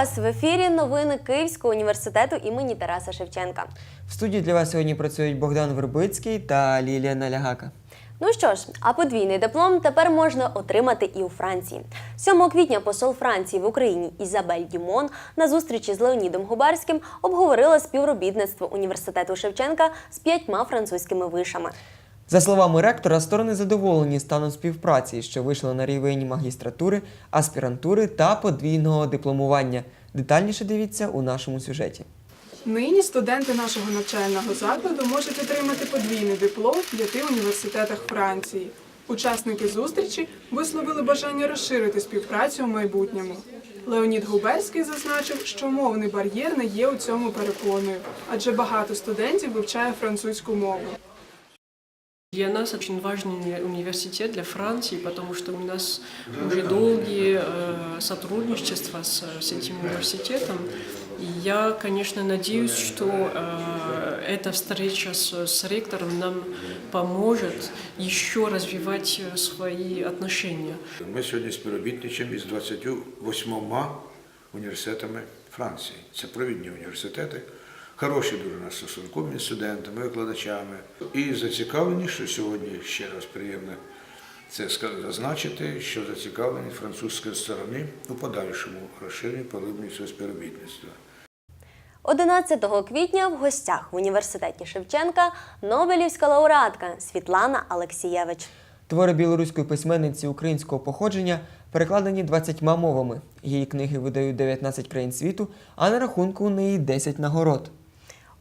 вас в ефірі новини Київського університету імені Тараса Шевченка. В студії для вас сьогодні працюють Богдан Вербицький та Лілія Налягака. Ну що ж, а подвійний диплом тепер можна отримати і у Франції. 7 квітня посол Франції в Україні Ізабель Дюмон на зустрічі з Леонідом Губарським обговорила співробітництво університету Шевченка з п'ятьма французькими вишами. За словами ректора, сторони задоволені станом співпраці, що вийшло на рівень магістратури, аспірантури та подвійного дипломування. Детальніше дивіться у нашому сюжеті. Нині студенти нашого навчального закладу можуть отримати подвійний диплом в п'яти університетах Франції. Учасники зустрічі висловили бажання розширити співпрацю в майбутньому. Леонід Губерський зазначив, що мовний бар'єр не є у цьому перепоною, адже багато студентів вивчає французьку мову. Для нас очень важный университет для Франции, потому что у нас уже долгие э, сотрудничества с, с этим университетом. И я, конечно, надеюсь, что э, эта встреча с, с ректором нам поможет еще развивать э, свои отношения. Ми сьогодні співробітничаємо із 28 університетами Франції. Це провідні університети, Хороші дуже у нас стосунки між студентами, викладачами. І зацікавлені, що сьогодні ще раз приємно це зазначити, що зацікавлені французької сторони у подальшому розширенні поглибленню цього співробітництва. 11 квітня в гостях в університеті Шевченка Нобелівська лауреатка Світлана Алексієвич. Твори білоруської письменниці українського походження перекладені 20 мовами. Її книги видають 19 країн світу, а на рахунку у неї 10 нагород.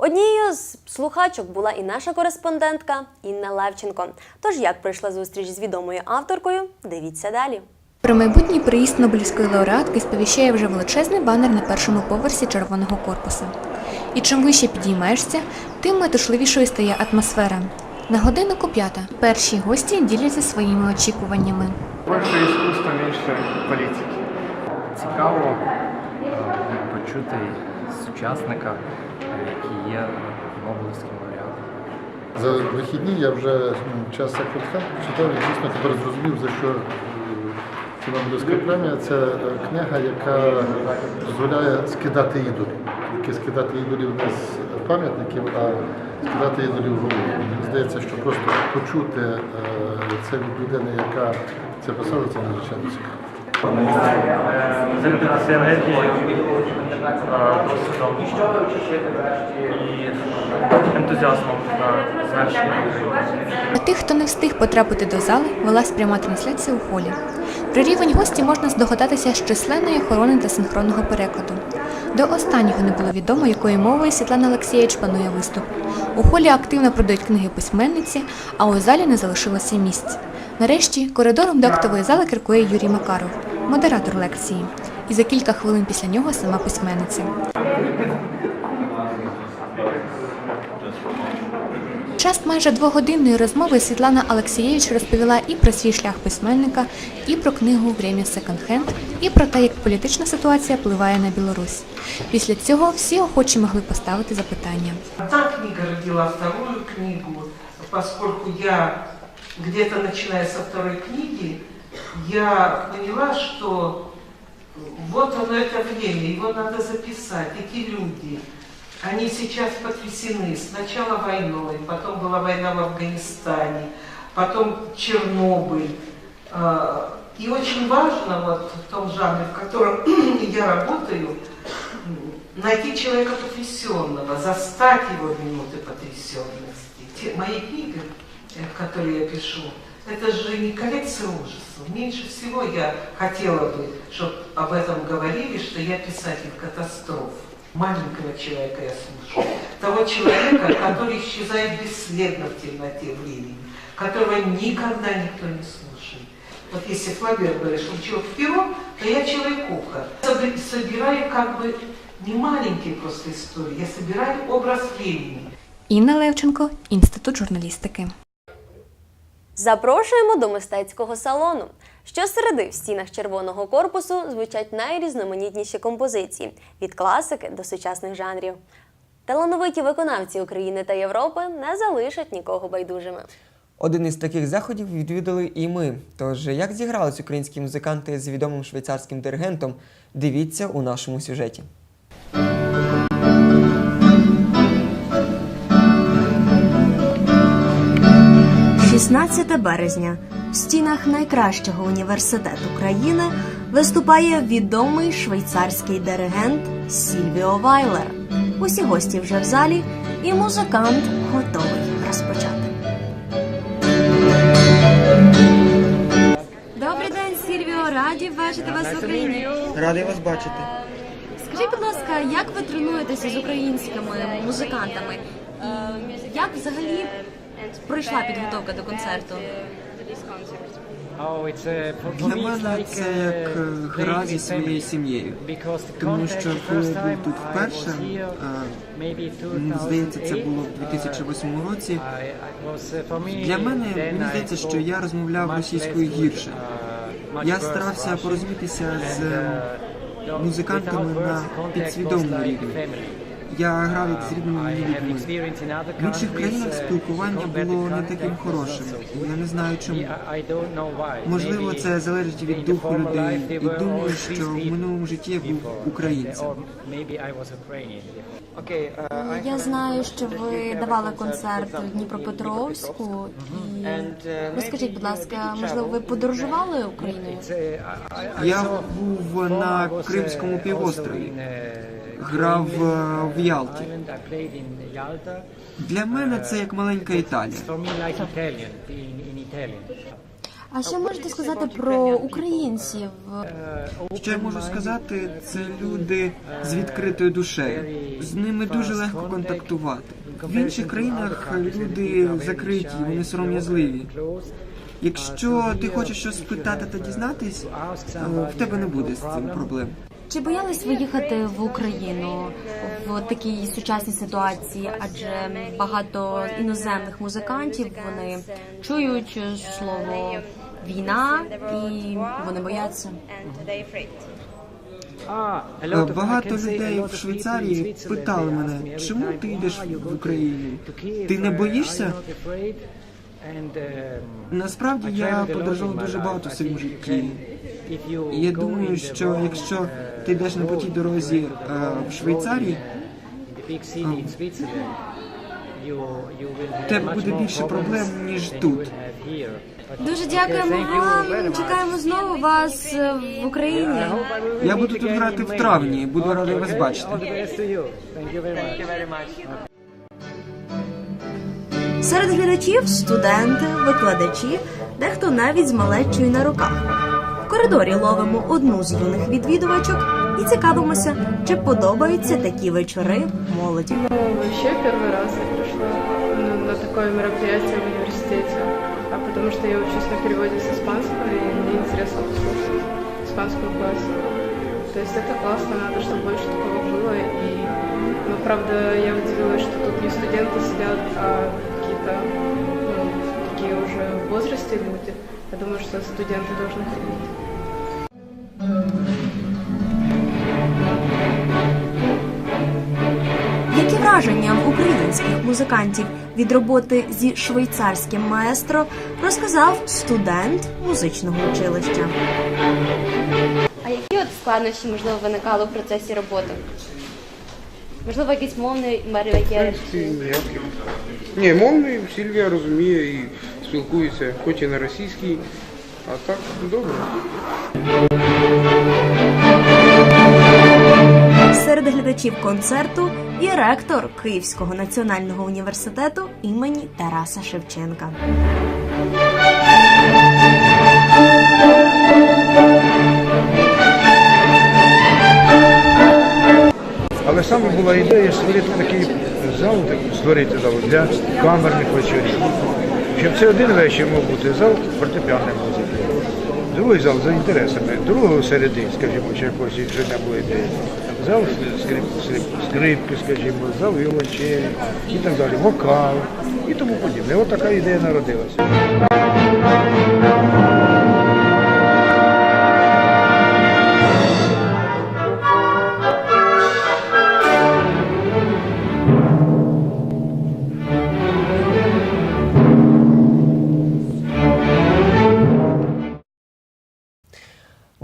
Однією з слухачок була і наша кореспондентка Інна Левченко. Тож як пройшла зустріч з відомою авторкою, дивіться далі. Про майбутній приїзд Нобелівської лауреатки сповіщає вже величезний банер на першому поверсі червоного корпусу. І чим вище підіймаєшся, тим метушливішою стає атмосфера. На годиннику п'ята перші гості діляться своїми очікуваннями. Більше іскусства, менше політики. цікаво е, почути сучасника, є Нобелівським лауреатом. За вихідні я вже ну, час Сакурхан читав і дійсно тепер зрозумів, за що е, ця Нобелівська премія. Це е, книга, яка дозволяє скидати ідолів. Тільки скидати ідолів не з пам'ятників, а скидати ідолів в голову. Мені здається, що просто почути е, це від людини, яка це писала, це надзвичайно цікаво. Енергією, е, досвідом і ентузіазмом на. Для тих, хто не встиг потрапити до зали, велась пряма трансляція у холі. Про рівень гості можна здогадатися з численної охорони та синхронного перекладу. До останнього не було відомо, якою мовою Світлана Олексієвич планує виступ. У холі активно продають книги письменниці, а у залі не залишилося місць. Нарешті коридором до актової зали керкує Юрій Макаров, модератор лекції. І за кілька хвилин після нього сама письменниця. Час майже двогодинної розмови Світлана Алексієвич розповіла і про свій шлях письменника, і про книгу «Время секонд-хенд», і про те, як політична ситуація впливає на Білорусь. Після цього всі охочі могли поставити запитання. Та книга родила вторую книгу, поскольку я где-то начиная со второй книги, я поняла, что вот оно это время, его надо записать, эти люди. Они сейчас потрясены. Сначала войной, потом была война в Афганистане, потом Чернобыль. А, И очень важно вот в том жанре, в котором я работаю, найти человека потрясенного, застать его в минуты потрясенности. Те- мои книги, э, которые я пишу, это же не коллекция ужасов. Меньше всего я хотела бы, чтобы об этом говорили, что я писатель катастроф. Маленького человека я слушаю. Того человека, который исчезает бесследно в темноте времени, которого никогда никто не слушает. Вот если Флабер говорит, что он человек перо, то я человекуха. Соби- Собираю как бы не маленькие просто истории, я собираю образ времени. Інна Левченко, Інститут журналістики. Запрошуємо до мистецького салону. Щосереди в стінах червоного корпусу звучать найрізноманітніші композиції від класики до сучасних жанрів. Талановиті виконавці України та Європи не залишать нікого байдужими. Один із таких заходів відвідали і ми. Тож, як зігрались українські музиканти з відомим швейцарським диригентом, дивіться у нашому сюжеті. 16 березня в стінах найкращого університету країни виступає відомий швейцарський диригент Сільвіо Вайлер. Усі гості вже в залі, і музикант готовий розпочати. Добрий день, Сільвіо. Раді бачити вас в Україні. Радий вас бачити. Скажіть, будь ласка, як ви тренуєтеся з українськими музикантами? І як взагалі пройшла підготовка до концерту? Для мене це як гра зі своєю сім'єю. Тому що коли я був тут вперше, мені здається, це було в 2008 році. Для мене мені здається, що я розмовляв російською гірше. Я старався порозумітися з е, музикантами на підсвідомому рівні. Я грав як з рідними людьми. В інших країнах спілкування було не таким хорошим. Я не знаю чому. Можливо, це залежить від духу людей. І думаю, що в минулому житті я був українцем. Я знаю, що ви давали концерт у Дніпропетровську. І розкажіть, будь ласка, можливо, ви подорожували Україною? Я був на Кримському півострові, грав е, в Ялті. Для мене це як маленька Італія. А що можете сказати про українців? Що я можу сказати, це люди з відкритою душею. З ними дуже легко контактувати. В інших країнах люди закриті, вони сором'язливі. Якщо ти хочеш щось спитати та дізнатись, е, в тебе не буде з цим проблем. Чи боялись ви їхати в Україну в такій сучасній ситуації? Адже багато іноземних музикантів вони чують слово війна і вони бояться. Е, Багато людей в Швейцарії питали мене, чому ти йдеш в Україну? Ти не боїшся? Насправді я подорожував дуже багато в своєму житті. І я думаю, що якщо ти йдеш на по тій дорозі е, в Швейцарії, в тебе буде більше проблем, ніж тут. Дуже дякуємо вам. Чекаємо знову вас е, в Україні. Я буду тут грати в травні, буду радий вас бачити. Серед глядачів студенти, викладачі, дехто навіть з малечою на руках. В коридорі ловимо одну з юних відвідувачок і цікавимося, чи подобаються такі вечори молоді. Ну, вообще первый раз я пришла ну, на такое мероприятие в университете, а потому что я учусь на переводе с испанского, и мне интересно послушать испанскую классику. То есть это классно, надо, чтобы больше такого было. И, ну, правда, я удивилась, что тут не студенты сидят, а какие-то ну, такие уже в возрасте люди. Я думаю, что студенты должны ходить. Українських музикантів від роботи зі швейцарським маестро розказав студент музичного училища. А які от складнощі, можливо, виникали в процесі роботи? Можливо, якийсь мовний бар'єр? Ніяких. Ні, мовний Сільвія розуміє і спілкується, хоч і на російській, а так добре. Серед глядачів концерту і ректор Київського національного університету імені Тараса Шевченка. Але саме була ідея створити такий зал, створити зал для камерних вечорів. Щоб це один вечір мав бути зал фортепіанної музики. Другий зал за інтересами, другого середи, скажімо, чи якось інженерної була ідея. Зал скрип, скрип, скрипки, скажімо, зал віолончелі і так далі, вокал і тому подібне. От така ідея народилася.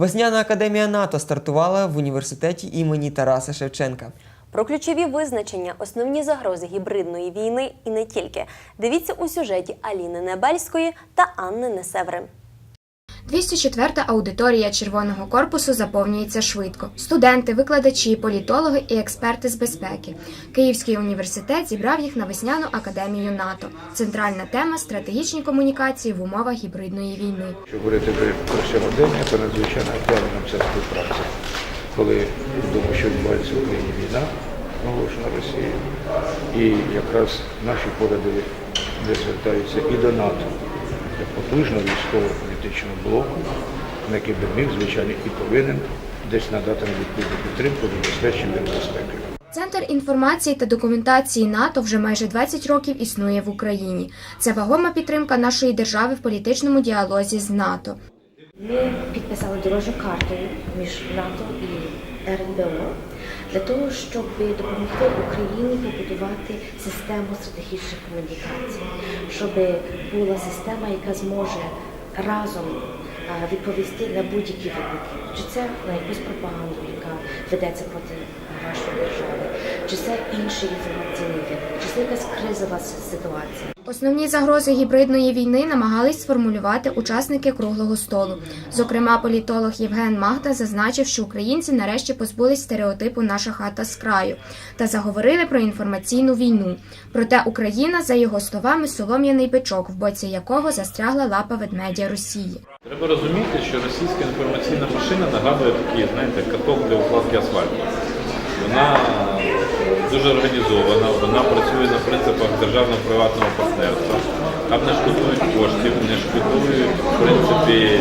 Весняна академія НАТО стартувала в університеті імені Тараса Шевченка. Про ключові визначення, основні загрози гібридної війни і не тільки. Дивіться у сюжеті Аліни Небельської та Анни Несеври. 204-та аудиторія Червоного корпусу заповнюється швидко. Студенти, викладачі, політологи і експерти з безпеки. Київський університет зібрав їх на весняну академію НАТО. Центральна тема стратегічні комунікації в умовах гібридної війни. Якщо говорити про сьогодення, то надзвичайно актуальна ця співпраця. Коли відомо, що відбувається в Україні війна, оголошена Росією, і якраз наші поради не звертаються і до НАТО, як потужного військово-політичного блоку, на який би міг, звичайно, і повинен десь надати відповідну підтримку забезпечення безпеки. Центр інформації та документації НАТО вже майже 20 років існує в Україні. Це вагома підтримка нашої держави в політичному діалозі з НАТО. Ми підписали дорожню карту між НАТО і РНБО для того, щоб допомогти Україні побудувати систему стратегічних комунікацій, щоб була система, яка зможе разом відповісти на будь-які виклики, чи це на якусь пропаганду, яка ведеться проти нашої держави, чи це інший інформаційний виклик, чи це якась кризова ситуація. Основні загрози гібридної війни намагались сформулювати учасники круглого столу. Зокрема, політолог Євген Магда зазначив, що українці нарешті позбулись стереотипу наша хата з краю та заговорили про інформаційну війну. Проте Україна, за його словами, солом'яний бичок, в боці якого застрягла лапа ведмедя Росії. Треба розуміти, що російська інформаційна машина нагадує такий, знаєте, каток для укладки асфальту. Вона дуже організована, вона працює на принципах державно-приватного партнерства, там не шкодують коштів, не шкодують, в принципі,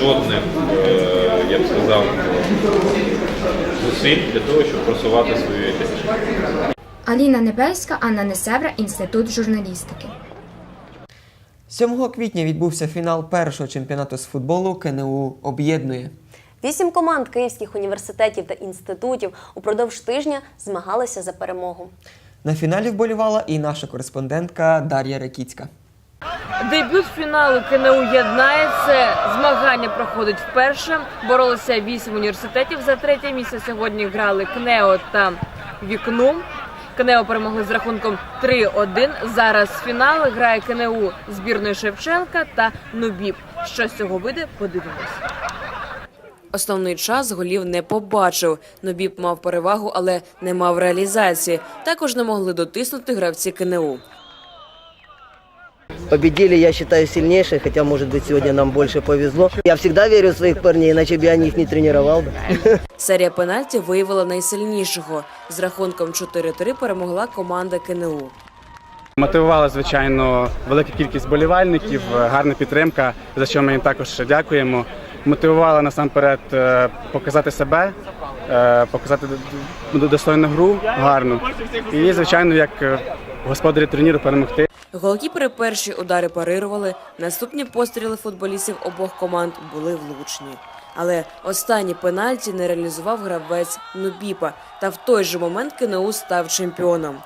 жодних, е, я б сказав, зусиль для того, щоб просувати свою ідею. Аліна Небельська, Анна Несевра, Інститут журналістики. 7 квітня відбувся фінал першого чемпіонату з футболу КНУ об'єднує. Вісім команд київських університетів та інститутів упродовж тижня змагалися за перемогу. На фіналі вболівала і наша кореспондентка Дар'я Ракіцька. Дебют фіналу КНУ єднається. Змагання проходить вперше. Боролися вісім університетів за третє місце. Сьогодні грали КНЕО та Вікну. КНЕО перемогли з рахунком 3-1. Зараз фінал грає КНУ збірної Шевченка та Нубіб. Що з цього вийде, подивимось. Основний час голів не побачив. Нобіб мав перевагу, але не мав реалізації. Також не могли дотиснути гравці КНУ. Победили, я считаю, сильнейшие, хотя, может быть, сегодня нам больше повезло. Я всегда верю в своих парней, иначе бы я их не тренировал бы. Серія пенальті виявила найсильнішого. З рахунком 4-3 перемогла команда КНУ. Мотивувала, звичайно, велика кількість болівальників, гарна підтримка, за що ми їм також дякуємо. Мотивувала насамперед е, показати себе, е, показати достойну гру гарну. І, звичайно, як е, господарі турніру перемогти. Голкіпери перші удари парирували. Наступні постріли футболістів обох команд були влучні. Але останні пенальті не реалізував гравець Нубіпа, та в той же момент КНУ став чемпіоном.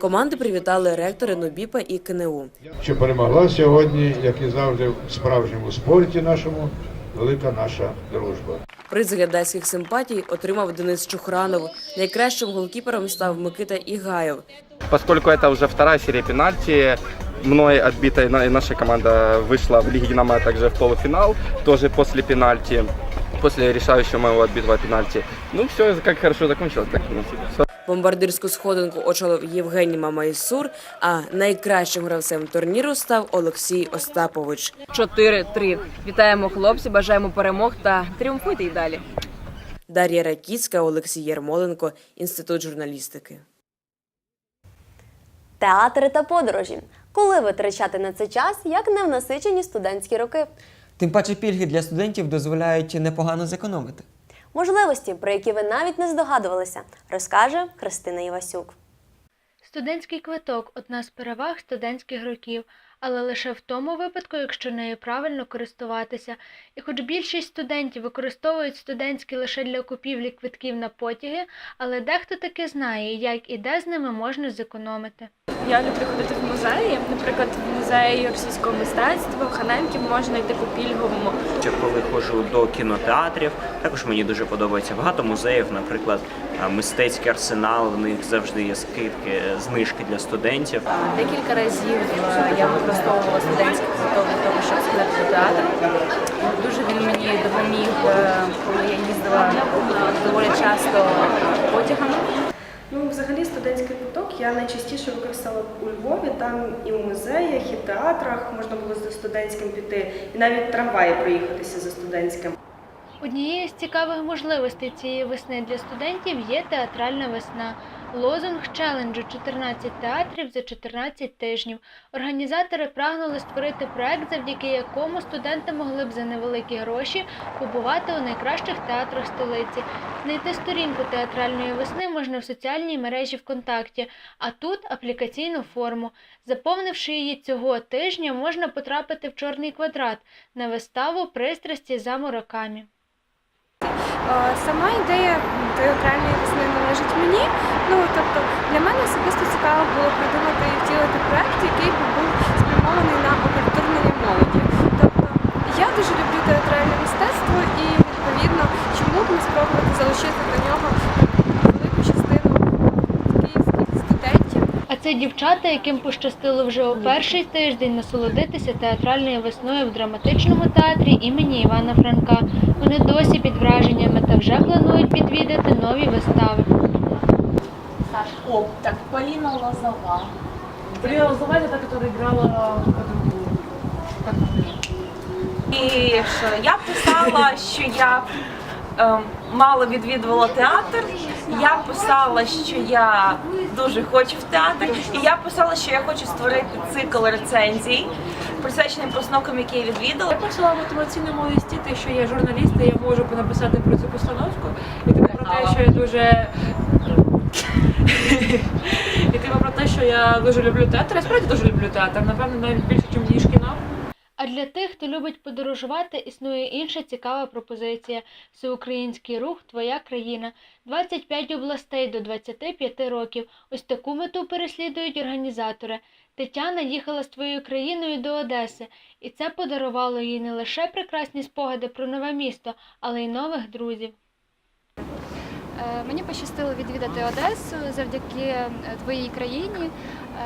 Команди привітали ректори Нубіпа і КНУ. що перемогла сьогодні, як і завжди, в справжньому спорті нашому, велика наша дружба. Приз глядацьких симпатій отримав Денис Чухранов. Найкращим голкіпером став Микита Ігаєв. Поскольку это уже вторая серия пенальти, мной отбитая на- наша команда вышла в Лиге Динамо также в полуфинал, тоже после пенальти, после решающего моего отбитого пенальти. Ну, все как хорошо закончилось, так ну, всё. Бомбардирську сходинку очолив Євгеній Мамайсур, а найкращим гравцем турніру став Олексій Остапович. 4-3. Вітаємо хлопці, бажаємо перемог та тріумфуйте й далі. Дар'я Ракіцька, Олексій Єрмоленко, Інститут журналістики. Театри та подорожі. Коли витрачати на це час, як не в насичені студентські роки? Тим паче пільги для студентів дозволяють непогано зекономити. Можливості, про які ви навіть не здогадувалися, розкаже Христина Івасюк. Студентський квиток одна з переваг студентських років, але лише в тому випадку, якщо нею правильно користуватися. І хоч більшість студентів використовують студентські лише для купівлі квитків на потяги, але дехто таки знає, як і де з ними можна зекономити. я люблю ходити в музеї. Наприклад, в музеї російського мистецтва в Ханенків можна йти по пільговому. Ще коли ходжу до кінотеатрів, також мені дуже подобається багато музеїв, наприклад, е, мистецький арсенал. В них завжди є скидки, знижки для студентів. Декілька разів е, я використовувала студентський квиток для того, щоб сходити до театру. Дуже він мені допоміг, е, коли я їздила доволі часто потягами. Ну, взагалі, студентський куток я найчастіше використала у Львові. Там і у музеях, і в театрах можна було за студентським піти, і навіть трамваї проїхатися за студентським. Однією з цікавих можливостей цієї весни для студентів є театральна весна. Лозунг челенджу 14 театрів за 14 тижнів. Організатори прагнули створити проект, завдяки якому студенти могли б за невеликі гроші побувати у найкращих театрах столиці. Знайти сторінку театральної весни можна в соціальній мережі ВКонтакті, а тут аплікаційну форму. Заповнивши її цього тижня, можна потрапити в чорний квадрат на виставу пристрасті за муракамі. Е, Сама ідея театральної весни належить мені. Ну тобто для мене особисто цікаво було придумати і втілити проект, який би був спрямований на окультурнення молоді. Тобто я дуже люблю театральне мистецтво і відповідно чому б не спробувати залучити до нього велику частину київських студентів. А це дівчата, яким пощастило вже у перший тиждень насолодитися театральною весною в драматичному театрі імені Івана Франка. Вони досі під враженнями та вже планують відвідати нові вистави. О, так, Полина Лозова. Полина Лозова это та, которая играла подругу. Как она? І що я писала, що я мало відвідувала театр. Я писала, що я дуже хочу в театр, і я писала, що я хочу створити цикл рецензій, присвячений постановкам, які я відвідала. Я писала в мотиваційному листі, те, що я журналіст, і я можу написати про цю постановку. І типу про те, що я дуже. Типу про те, що я дуже люблю театр. Я справді дуже люблю театр, напевно, навіть більше, ніж кіно. А для тих, хто любить подорожувати, існує інша цікава пропозиція Всеукраїнський рух Твоя країна. 25 областей до 25 років. Ось таку мету переслідують організатори. Тетяна їхала з твоєю країною до Одеси, і це подарувало їй не лише прекрасні спогади про нове місто, але й нових друзів. Е, Мені пощастило відвідати Одесу завдяки е, твоїй країні.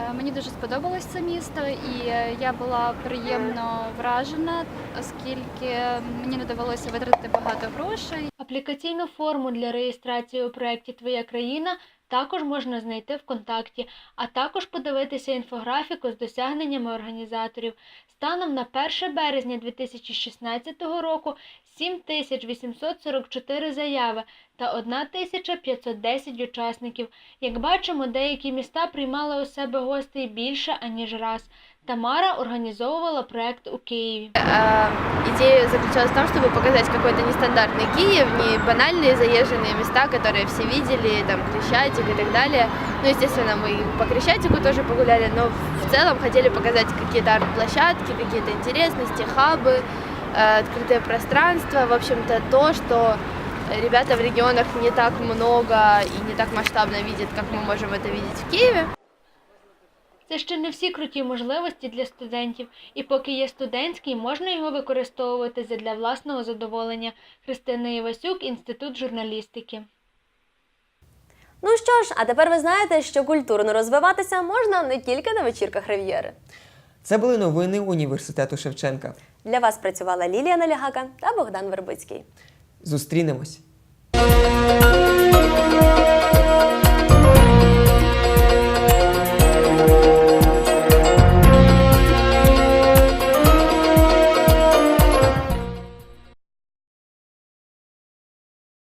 Е, Мені дуже сподобалось це місто, і я була приємно вражена, оскільки мені не довелося витратити багато грошей. Аплікаційну форму для реєстрації у проєкті Твоя країна також можна знайти ВКонтакті, а також подивитися інфографіку з досягненнями організаторів. Станом на 1 березня 2016 року 7844 заяви та 1510 учасників. Як бачимо, деякі міста приймали у себе гостей більше, аніж раз. Тамара організовувала проект у Києві. Идея заключалась в том, чтобы показать какой-то нестандартный Киев, не банальные заезженные места, которые все видели, там Крещатик и так далее. Ну, естественно, мы и по Крещатику тоже погуляли, но в целом хотели показать какие-то арт-площадки, какие-то интересности, хабы, э, открытое пространство, в общем-то, то, что ребята в регионах не так много и не так масштабно видят, как мы можем это видеть в Киеве. Це ще не всі круті можливості для студентів, і поки є студентський, можна його використовувати задля власного задоволення. Христина Івасюк, Інститут журналістики. Ну що ж, а тепер ви знаєте, що культурно розвиватися можна не тільки на вечірках Рив'єри. Це були новини університету Шевченка. Для вас працювала Лілія Налягака та Богдан Вербицький. Зустрінемось.